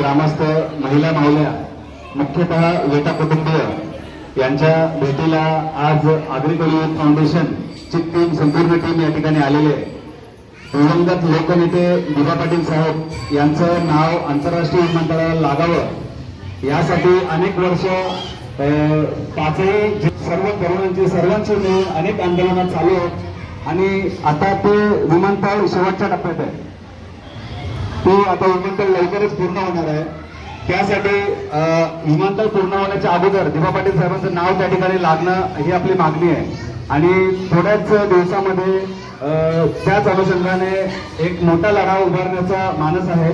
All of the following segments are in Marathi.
ग्रामस्थ महिला मावल्या मुख्यतः वेटा कुटुंबीय यांच्या भेटीला आज आग्रिकली फाउंडेशन ची टीम संपूर्ण टीम या ठिकाणी आलेली आहे. दिवंगत लोकनेते दिबा पाटील साहेब यांचं नाव आंतरराष्ट्रीय विमानतळाला लागावं. यासाठी अनेक वर्ष पाचही जे- सर्व तरुणांचे सर्वांचे मिळून अनेक आंदोलनं चालू आहेत. आणि आता ते विमानतळ शेवटच्या टप्प्यात आहे. तो आता विमानतळ लवकरच पूर्ण होणार आहे. त्यासाठी विमानतळ पूर्ण होण्याच्या अगोदर दिवा पाटील साहेबांचं नाव त्या ठिकाणी लागणं ही आपली मागणी आहे. आणि थोड्याच दिवसामध्ये त्याच अनुषंगाने एक मोठा लढा उभारण्याचा मानस आहे.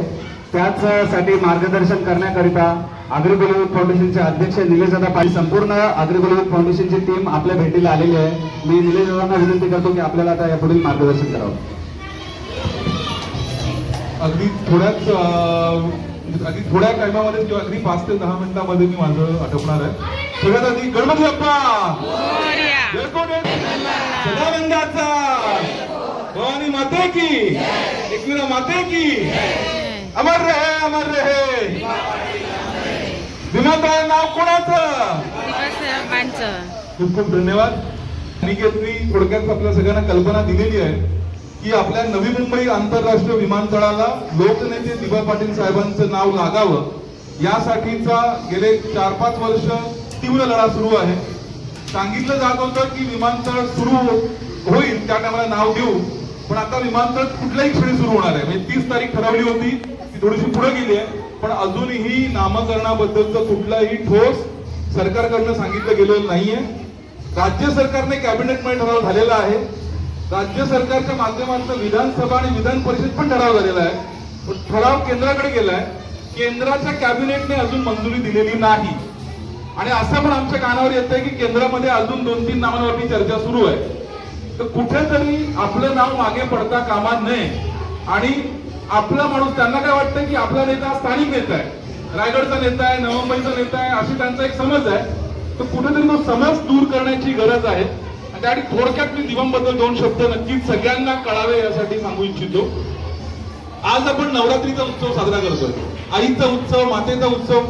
त्याचसाठी मार्गदर्शन करण्याकरिता अग्रिकुलविद फाउंडेशनचे अध्यक्ष निलेश दादा पाटील संपूर्ण अग्रिकुलविद फाउंडेशनची टीम आपल्या भेटीला आलेली आहे. मी निलेश दादांना विनंती करतो की आपल्याला आता यापुढील मार्गदर्शन करावं. अगदी थोड्याच अगदी थोड्या टायमामध्ये किंवा अगदी पाच ते दहा मिनिटांमध्ये मी माझं आटोपणार आहे. सगळ्यात आधी गणपती बाप्पा! आहे? सदानंदाचा! भवानी माते की! एकविरा माते की! अमर रहे अमर रहे। विमानतळ नाव कोणाचं? खूप खूप धन्यवाद. अनिकेतनी थोडक्यात आपल्या सगळ्यांना कल्पना दिलेली आहे की आपल्या नवी मुंबई आंतरराष्ट्रीय विमानतळाला लोकनेते दिबा पाटील साहेबांचं नाव लागावं. यासाठीचा गेले चार पाच वर्ष तीव्र लढा सुरू आहे. सांगितलं जात होतं की विमानतळ सुरू होईल त्या टायमाला नाव देऊ. पण आता विमानतळ कुठल्याही क्षणी सुरू होणार आहे. म्हणजे तीस तारीख ठरवली होती. थोडीशी पुढे गेली आहे. पण अजूनही नामकरणाबद्दलचं कुठलाही ठोस सरकारकडनं सांगितलं गेलेलं नाहीये. राज्य सरकारने कॅबिनेटमध्ये ठराव झालेला आहे. राज्य सरकारच्या माध्यमातून विधानसभा आणि विधान परिषद पण ठराव झालेला आहे. पण ठराव केंद्राकडे गेलाय. केंद्राच्या कॅबिनेटने अजून मंजुरी दिलेली नाही. आणि असं पण आमच्या कानावर येत आहे की केंद्रामध्ये अजून दोन तीन नावांवरती चर्चा सुरू आहे. तर कुठेतरी आपलं नाव मागे पडता कामा नये. आणि आपला माणूस त्यांना काय वाटतं की आपला नेता स्थानिक नेता आहे? रायगडचा नेता आहे नवी नेता आहे अशी त्यांचा एक समज आहे. तर कुठेतरी तो समज दूर करण्याची गरज आहे. आणि त्यासाठी थोडक्यात मी दिवंबद्दल दोन शब्द नक्कीच सगळ्यांना कळावे यासाठी सांगू इच्छितो. आज आपण नवरात्रीचा उत्सव साजरा करतोय. आईचा उत्सव मातेचा उत्सव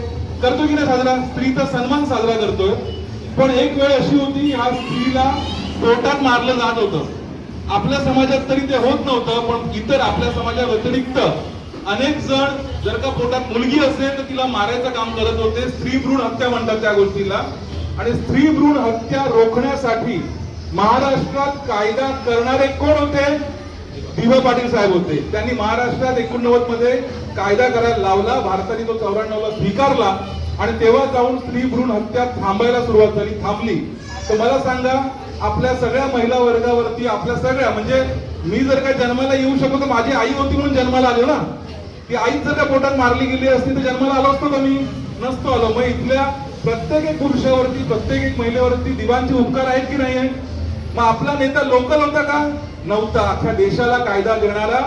करतो की नाही साजरा? स्त्रीचा सन्मान साजरा करतोय. पण एक वेळ अशी होती ह्या स्त्रीला पोटात मारलं जात होतं. आपल्या समाजात तरी ते होत नव्हतं पण इतर आपल्या समाजा व्यतिरिक्त अनेक जण जर का पोटात मुलगी असेल तर तिला मारायचं काम करत होते. स्त्री भ्रूण हत्या म्हणतात त्या गोष्टीला. आणि स्त्री भ्रूण हत्या रोखण्यासाठी महाराष्ट्रात कायदा करणारे कोण होते? दिवा पाटील साहेब होते. त्यांनी महाराष्ट्रात एकोणनव्वदमध्ये कायदा करायला लावला. भारताने तो चौऱ्याण्णवला स्वीकारला. आणि तेव्हा जाऊन स्त्री भ्रूण हत्या थांबायला सुरुवात झाली थांबली. तर मला सांगा आपल्या सगळ्या महिला वर्गावरती आपल्या सगळ्या म्हणजे मी जर का जन्माला येऊ शकतो तर माझी आई होती म्हणून जन्माला आलो ना. ती आईच जर का पोटात मारली गेली असती तर जन्माला आलो असतो का मी? नसतो आलो. मग इथल्या प्रत्येक एक पुरुषावरती प्रत्येक एक महिलेवरती दिवांचे उपकार आहेत की नाही आहेत? मग आपला नेता लोकल होता का? नव्हता. अख्ख्या देशाला कायदा देणारा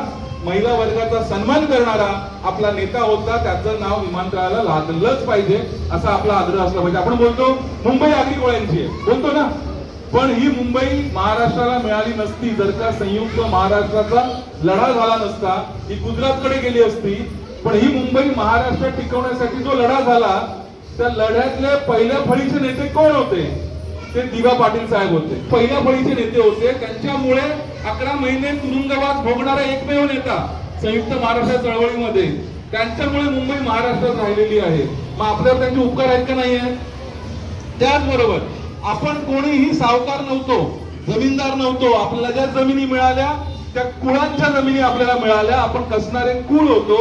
महिला वर्गाचा सन्मान करणारा आपला नेता होता. त्याचं नाव विमानतळाला लागलंच पाहिजे असा आपला आग्रह असला पाहिजे. आपण बोलतो मुंबई आगरी गोळ्यांची बोलतो ना. पण ही मुंबई महाराष्ट्राला मिळाली नसती जर का संयुक्त महाराष्ट्राचा लढा झाला नसता ही गुजरातकडे गेली असती पण ही मुंबई महाराष्ट्रात टिकवण्यासाठी जो लढा झाला त्या लढ्यातले पहिल्या फळीचे नेते कोण होते? ते दिवा पाटील साहेब होते. पहिल्या फळीचे नेते होते. त्यांच्यामुळे अकरा महिने तुरुंगवास भोगणारा एकमेव नेता संयुक्त महाराष्ट्र चळवळीमध्ये. त्यांच्यामुळे मुंबई महाराष्ट्रात राहिलेली आहे. मग आपल्यावर त्यांचे उपकार आहेत का नाही आहेत त्याचबरोबर आपण कोणीही सावकार नव्हतो जमीनदार नव्हतो आपल्याला ज्या जमिनी मिळाल्या त्या कुळांच्या जमिनी आपल्याला मिळाल्या. आपण कसणारे कुळ होतो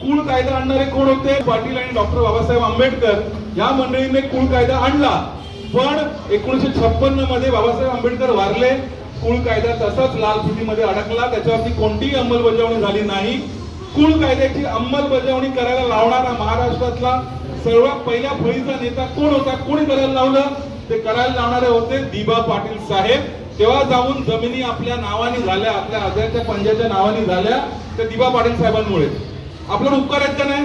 कुळ कायदा आणणारे कोण होते? पाटील आणि डॉक्टर बाबासाहेब आंबेडकर या मंडळीने कुळ कायदा आणला. पण एकोणीशे छप्पन्नमध्ये बाबासाहेब आंबेडकर वारले. कुळ कायदा तसाच लाल फितीमध्ये अडकला. त्याच्यावरती कोणतीही अंमलबजावणी झाली नाही. कुळ कायद्याची अंमलबजावणी करायला लावणारा महाराष्ट्रातला सर्वात पहिल्या फळीचा नेता कोण होता? कोणी करायला लावलं? ते करायला लावणारे होते दिबा पाटील साहेब. तेव्हा जाऊन जमिनी आपल्या नावाने झाल्या आपल्या आजारच्या पंजाच्या नावाने झाल्या त्या दिबा पाटील साहेबांमुळे. आपल्याला उपकार आहेत का नाही?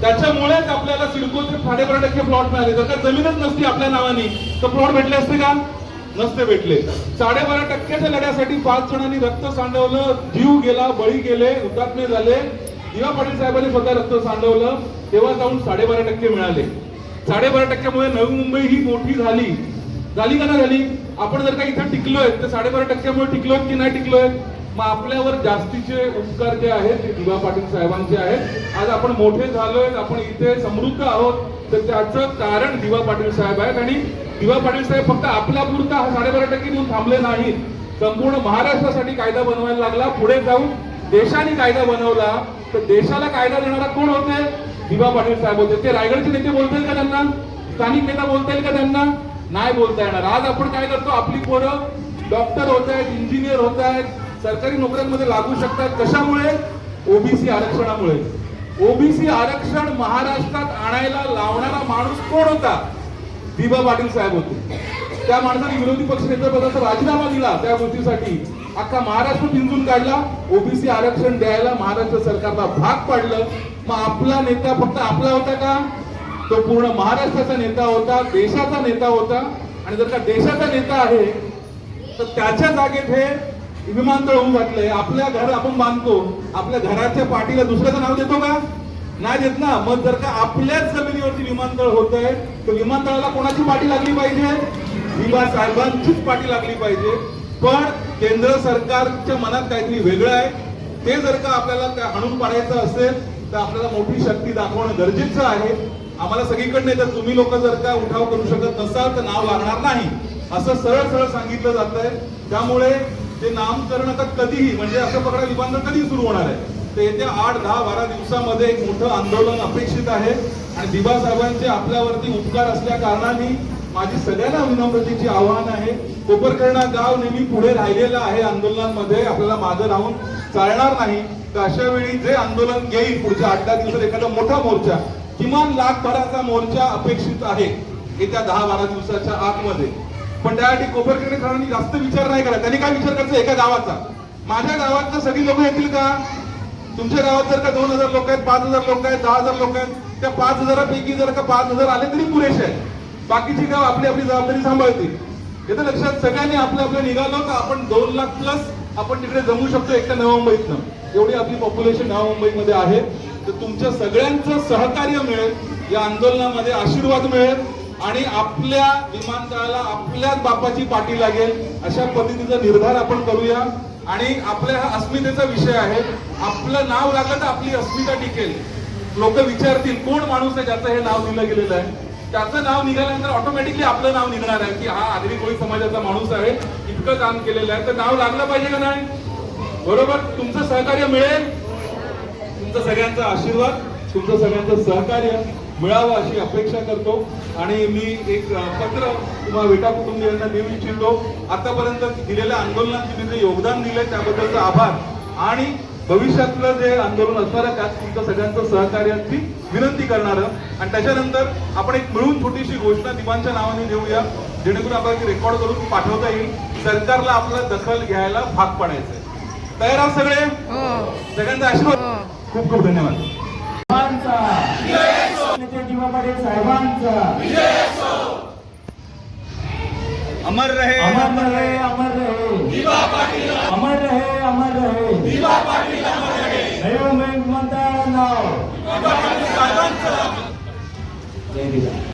त्याच्यामुळेच आपल्याला सिडकोचे साडेबारा टक्के प्लॉट मिळाले. जर का जमीनच नसती आपल्या नावाने तर प्लॉट भेटले असते का? नसते भेटले. साडेबारा टक्क्याच्या लढ्यासाठी पाच जणांनी रक्त सांडवलं जीव गेला बळी गेले हुतात्मे झाले. दिवा पाटील साहेबांनी स्वतः रक्त सांडवलं. तेव्हा जाऊन साडेबारा टक्के मिळाले. साडेबारा टक्क्यामुळे नवी मुंबई ही मोठी झाली. झाली का नाही झाली? आपण जर का इथं टिकलोय तर साडेबारा टक्क्यामुळे टिकलोय की नाही टिकलोय? मग आपल्यावर जास्तीचे उपकार जे आहेत ते दिवा पाटील साहेबांचे आहेत. आज आपण मोठे झालोय आपण इथे समृद्ध आहोत तर त्याचं कारण दिवा पाटील साहेब आहेत. आणि दिवा पाटील साहेब फक्त आपल्या पुरता हा साडेबारा टक्के देऊन थांबले नाहीत. संपूर्ण महाराष्ट्रासाठी कायदा बनवायला लागला. पुढे जाऊन देशाने कायदा बनवला. तर देशाला कायदा देणारा कोण होते? दिवा पाटील साहेब होते ते रायगडचे नेते बोलता येईल का त्यांना? स्थानिक नेता बोलता येईल का त्यांना? नाही बोलता येणार. आज आपण काय करतो? आपली पोरं डॉक्टर होत आहेत इंजिनियर होत आहेत सरकारी नोकऱ्यांमध्ये लागू शकतात. कशामुळे? ओबीसी आरक्षणामुळे. ओबीसी आरक्षण महाराष्ट्रात आणायला लावणारा माणूस कोण होता? दिबा पाटील साहेब होते. त्या माणसाने विरोधी पक्ष नेतेपदाचा राजीनामा दिला त्या गोष्टीसाठी. अख्खा महाराष्ट्र पिंजून काढला. ओबीसी आरक्षण द्यायला महाराष्ट्र सरकारला भाग पाडलं. मग आपला नेता फक्त आपला होता का? तो पूर्ण महाराष्ट्राचा नेता होता देशाचा नेता होता. आणि जर का देशाचा नेता आहे तर त्याच्या जागेत हे विमानतळ होऊन घातलंय आपल्या घर आपण बांधतो. आपल्या घराच्या पाठीला दुसऱ्याचं नाव देतो का? नाही देत ना. मग जर का आपल्याच जमिनीवरती विमानतळ होत आहे तर विमानतळाला कोणाची पाठी लागली पाहिजे? दिबा साहेबांचीच पाठी लागली पाहिजे. पण केंद्र सरकारच्या मनात काहीतरी वेगळं आहे. ते जर का आपल्याला आणून हाणून पाडायचं असेल तर आपल्याला मोठी शक्ती दाखवणं गरजेचं आहे. आम्हाला सगळीकडनं तर तुम्ही लोक जर का उठाव करू शकत नसाल तर नाव लागणार नाही. असं सरळ सरळ सांगितलं जात आहे त्यामुळे ते नामकरण आता कधीही म्हणजे असं पकडा निबंध कधी सुरू होणार आहे. तर येत्या आठ दहा बारा दिवसामध्ये एक मोठं आंदोलन अपेक्षित आहे. आणि दिबा साहेबांचे आपल्यावरती उपकार असल्या कारणाने माझी सगळ्यांना विनम्रतेची आव्हान आहे. कोपरकर्णा गाव नेहमी पुढे राहिलेलं आहे आंदोलनामध्ये. आपल्याला मागं राहून चालणार नाही. तर अशा वेळी जे आंदोलन घेईल पुढच्या आठ दहा दिवसात एखादा मोठा मोर्चा किमान लाखभराचा मोर्चा अपेक्षित आहे येत्या दहा बारा दिवसाच्या आतमध्ये. पण त्यासाठी कोपरकर्णेकरांनी जास्त विचार नाही करा त्यांनी काय विचार करायचा एका गावाचा. माझ्या गावात सगळी लोक येतील का? तुमच्या गावात जर का दोन हजार लोक आहेत पाच हजार लोक आहेत दहा हजार लोक आहेत त्या पाच हजारापैकी जर का पाच हजार आले तरी पुरेसे आहेत. बाकीची गाव आपली आपली जबाबदारी सांभाळतील. येतं लक्षात सगळ्यांनी आपलं आपलं निघालो तर आपण दोन लाख प्लस आपण तिकडे जमू शकतो एकट्या नवी मुंबईतनं एवढी आपली पॉप्युलेशन नवी मुंबईमध्ये आहे तर तुमच्या सगळ्यांचं सहकार्य मिळेल. या आंदोलनामध्ये आशीर्वाद मिळेल. आणि आपल्या विमानतळाला आपल्याच बापाची पाठी लागेल. अशा पद्धतीचा निर्धार आपण करूया. आणि आपल्या हा अस्मितेचा विषय आहे. आपलं नाव लागलं तर आपली अस्मिता टिकेल. लोक विचारतील कोण माणूस आहे ज्याचं हे नाव दिलं गेलेलं आहे? त्याचं नाव निघाल्यानंतर ऑटोमॅटिकली आपलं नाव निघणार आहे की हा आगरी कोळी समाजाचा माणूस आहे. इतकं काम केलेलं आहे. तर नाव लागलं पाहिजे का नाही? बरोबर? तुमचं सहकार्य मिळेल. तुमचं सगळ्यांचा आशीर्वाद तुमचं सगळ्यांचं सहकार्य मिळावं अशी अपेक्षा करतो. आणि मी एक पत्र किंवा वेटा कुटुंबियांना देऊ इच्छितो. आतापर्यंत दिलेल्या आंदोलनात तुम्ही जे योगदान दिलंय त्याबद्दलचा आभार. आणि भविष्यातलं जे आंदोलन असणार आहे त्यात तुमचं सगळ्यांचं सहकार्याची विनंती करणार. आणि त्याच्यानंतर आपण एक मिळून छोटीशी घोषणा दिवांच्या नावाने देऊया. जेणेकरून आपल्याला रेकॉर्ड करून पाठवता येईल. सरकारला आपलं दखल घ्यायला भाग पाडायचंय. तयार आहात सगळे? हो. सगळ्यांचा आशीर्वाद. हो. खूप खूप धन्यवाद. साहेबांचा. अमर रहे. अमर रहे अमर रहे. अमर रहे अमर रहे. नवी. विमानतळ नाव जय दिवा